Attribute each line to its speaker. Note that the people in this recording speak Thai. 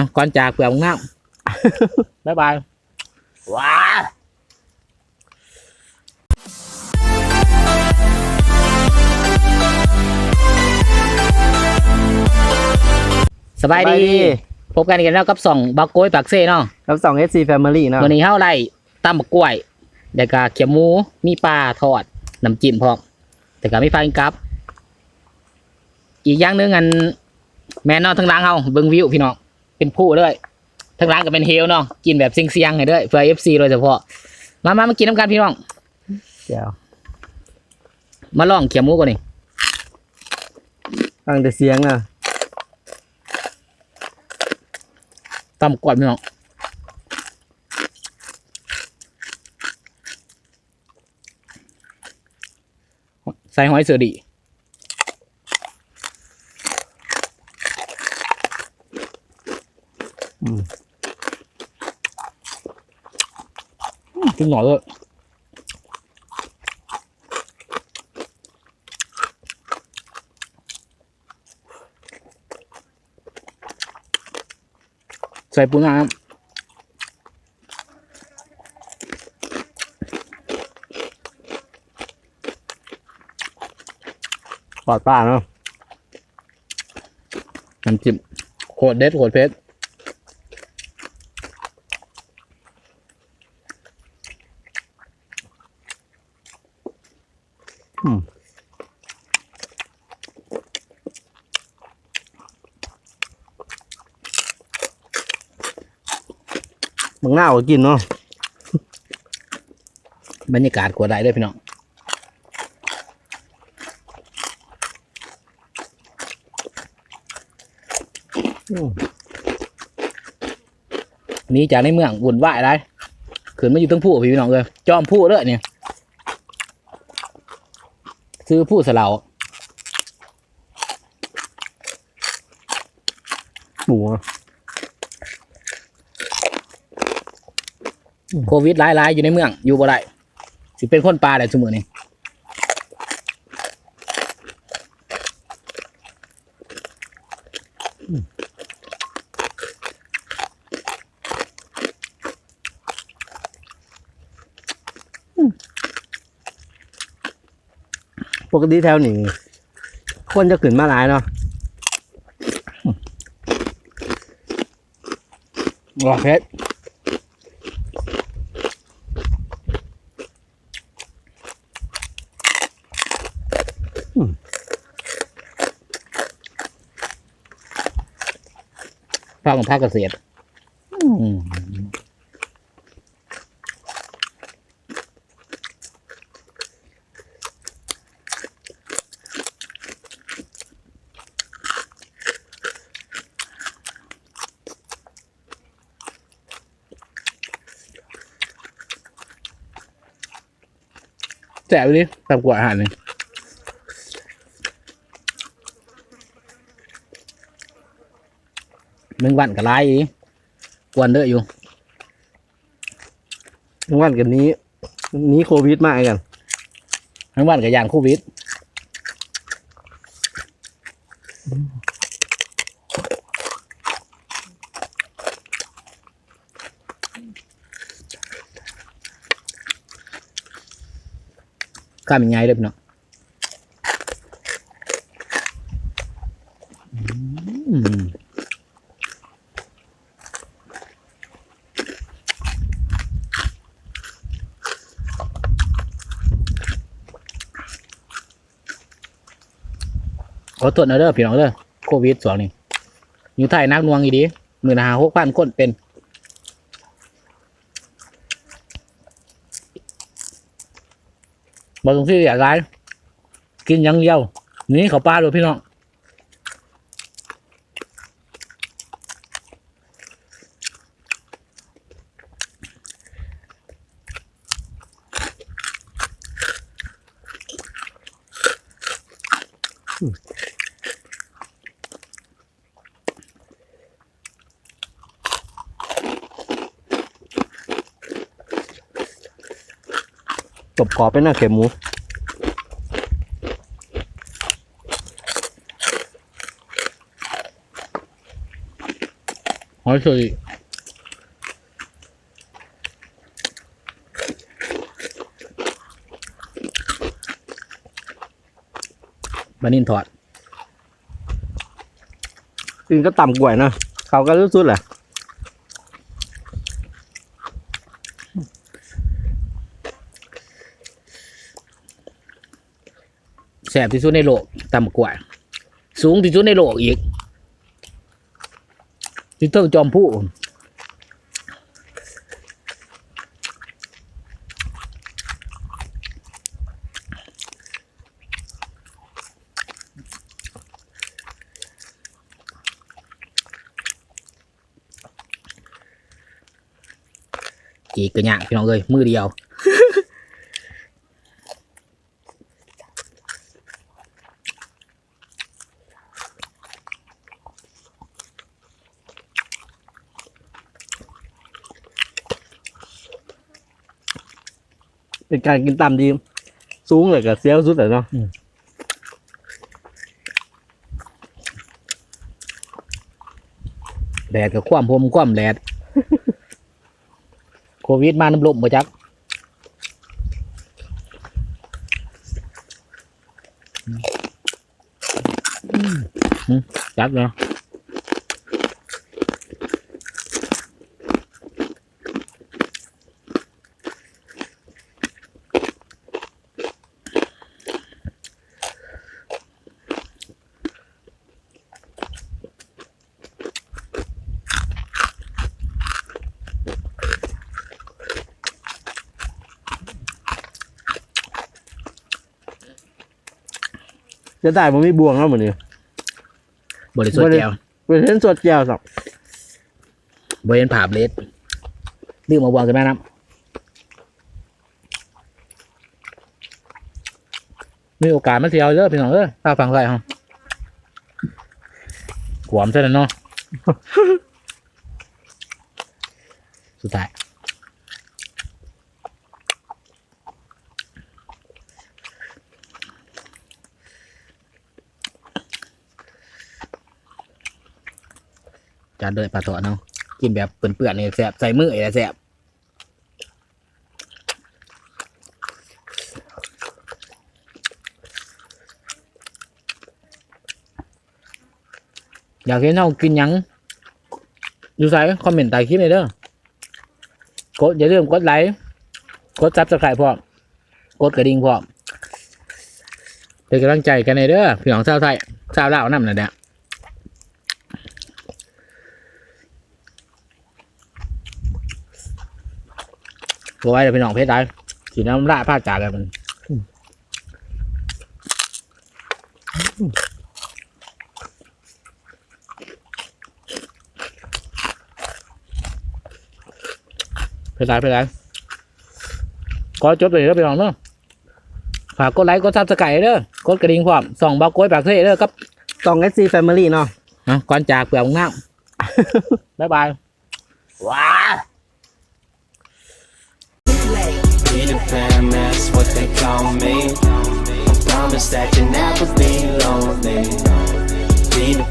Speaker 1: อะก่อนจากเปลือกของน้ำ บ๊ายบายว้าสบายดี พบกันอีกแล้วกับสองบักโก้ยปากเซ่เนาะ
Speaker 2: ครับสอง SC Family เนาะ
Speaker 1: วันนี้เฮาไล่ตำบักกล้วยแล้วก็เขียวหมูมีปลาทอดน้ำจิ้มพร้อมแต่ก็ไม่ฟังกับ อีกอย่างหนึงอัน แม่นเนอนทั้งร้านเฮาเบิ่งวิวพี่น้อง เป็นผู้เลยทั้งร้านก็เป็นเฮลเนาะกินแบบเสียงๆให้ด้วยเพื่อ FC โดยเฉพาะ มามามากินน้ำกันพี่น้อง
Speaker 2: เดี๋ยว
Speaker 1: มาลองเขียวหมูก่อนนี่
Speaker 2: ฟังแต่เสียงอะ
Speaker 1: ตำกรอบพี่น้องใส่หอยเสือดี กินหน่อยเลยใส่ปูน้ำ
Speaker 2: ปลอดป้าเนาะ
Speaker 1: น้ำจิ้มโคตรเด็ดโคตรเผ็ด
Speaker 2: อื บางหน้าก็กินเนาะ
Speaker 1: บรรยากาศกว่าได้เลยพี่น้อง
Speaker 2: อืม
Speaker 1: หนี้จากในเมืองวุ่นวายได้ขืนมาอยู่ตั้งผู้พี่น้องเลยจอมผู้เลยเนี่ย ซื้อผู้สลาว
Speaker 2: หมูอะ
Speaker 1: โควิดหลายๆ อยู่ในเมือง อยู่บ่ได้สิเป็นคนปลาได้สมือนี่
Speaker 2: ปกติแถวนี้คนจะขึ้นมาหลายเนาะ
Speaker 1: ว้าเพชรภาคของภาคเกษตรอืม แจ๋วดิตามกว่าอาหารเลยหนึ่งวันก็ไล่กวนเด้ออยู่
Speaker 2: ทั้งวันกันนี้ นี้โควิดมากกัน
Speaker 1: ทั้งวันกับยานโควิด กล้ามยังไงเด้อพี่น้องขอตรวจน่อยเด้อพี่น้องเด้อโควิดสองนี่อยู่ไทยนักนวงอีดีหมื่นหาหกพันคนเป็น บอตรงที่อยากร้าย กินยังเดียวนี่เขาปลาเลยพี่น้อง
Speaker 2: จบกรอบเป็นหน้าเข็มหมู
Speaker 1: หอยสุยบานินถอด
Speaker 2: กินก็ต่ำกว่าเนอะเขาก็รู้สุดแหละ
Speaker 1: แสบที่สุดในโลกต่ำกว่าสูงที่สุดในโลกอีกที่เท่าจอมผู้อีกกระยางพี่น้องเอ้ยมือเดียว
Speaker 2: เป็นการกินต่ำดี สูงเลยกับเซียวสุดเลยเนาะ
Speaker 1: แดดกับความพมความแดด โควิดมาน้ำลมมาจักอืมจับเนาะ
Speaker 2: จะได้มันไม่บวงแล้วเหมือนนี้
Speaker 1: บริสุทธิ์แก้ว
Speaker 2: เป็นเส้นสดแก้วสับบ
Speaker 1: ริเวณผาเบลดดื้อมาวางกันแม่น้ำมีโอกาสมาเที่ยวเยอะพี่น้องเออถ้าฟังไรฮะขวามใช่แล้วเนาะสุดท้าย จานเดยปลาตัวเนาะกินแบบเปื่อนๆนี่แสบใส่มือไอ้แสบอยากเห็นเรากินยังอยู่ใส่คอมเมนต์ใต้คลิปเลยเด้อกดอย่าลืมกดไลค์กดซับสไครต์พร้อมกดกระดิ่งพร้อมเป็นกำลังใจกันเลยเด้อพี่น้องชาวไทยชาวลาวนั่นน่ะเนี่ย บไว้เดี๋ยวไปน้องเพชรได้สีน้ำลาผ้าจากกันมันเพชรได้เพชรได้ก็จบเลยแล้วไปน้องเนาะฝากกดไลค์กดซับสไครต์เด้อกดกระดิ่งพร้อมส่องบากกล้วยปากเซ่เด้อครับ
Speaker 2: ต้องเอสซีแฟมิลี่เนาะ
Speaker 1: อะก่อนจากเปลือกน้ำบ๊ายบายว้า
Speaker 3: Peter Pan, that's what they call me. I promise that you'll never be lonely. Peter